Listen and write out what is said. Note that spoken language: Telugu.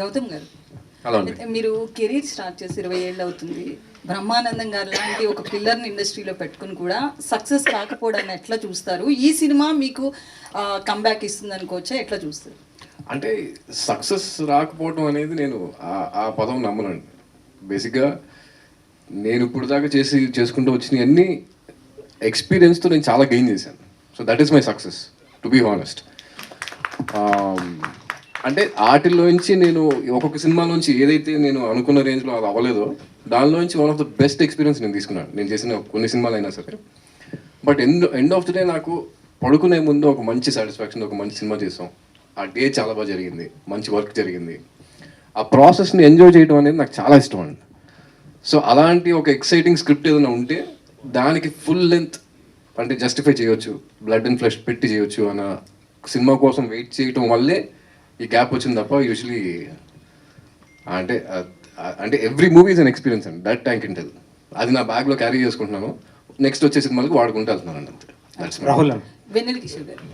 గౌతమ్ గారు. మీరు కెరీర్ స్టార్ట్ చేసి ఇరవై ఏళ్ళు అవుతుంది. బ్రహ్మానందం గారు లాంటి ఒక పిల్లర్ని ఇండస్ట్రీలో పెట్టుకుని కూడా సక్సెస్ కాకపోవడాన్ని ఎట్లా చూస్తారు? ఈ సినిమా మీకు కంబ్యాక్ ఇస్తుంది అనుకోవచ్చా ఎట్లా చూస్తారు? అంటే సక్సెస్ రాకపోవడం అనేది నేను ఆ- పదం నమ్మనండి. బేసిక్గా నేను ఇప్పుడు దాకా చేసి చేసుకుంటూ వచ్చిన అన్ని ఎక్స్పీరియన్స్తో నేను చాలా గెయిన్ చేశాను. So that is my success to be honest అంటే వాటిలోంచి నేను ఒక్కొక్క సినిమాలోంచి ఏదైతే నేను అనుకున్న రేంజ్లో అది అవ్వలేదో దానిలోంచి one of the best experience నేను తీసుకున్నాను. నేను చేసిన కొన్ని సినిమాలు అయినా సరే. But end end of the day నాకు పడుకునే ముందు ఒక మంచి సాటిస్ఫాక్షన్ ఒక మంచి సినిమా చేసాం. ఆ డే చాలా బాగా జరిగింది. మంచి వర్క్ జరిగింది. ఆ ప్రాసెస్ని ఎంజాయ్ చేయడం అనేది నాకు చాలా ఇష్టం అండి. సో అలాంటి ఒక ఎక్సైటింగ్ స్క్రిప్ట్ ఏదైనా ఉంటే దానికి ఫుల్ లెంత్ అంటే జస్టిఫై చేయొచ్చు. బ్లడ్ అండ్ ఫ్లెష్ పెట్టి చేయొచ్చు అన్న సినిమా కోసం వెయిట్ చేయటం వల్లే ఈ గ్యాప్ వచ్చింది తప్ప యూజువలీ అంటే అంటే every movie is an experience అండి. దట్ ట్యాంక్ ఇంటెల్ అది నా బ్యాగ్లో క్యారీ చేసుకుంటున్నాను. నెక్స్ట్ వచ్చే సినిమాలకు వాడుకుంటూ వెళ్తున్నాను అంతే. దట్స్ రాహుల్ వెన్నెల కిషోర్ గారు.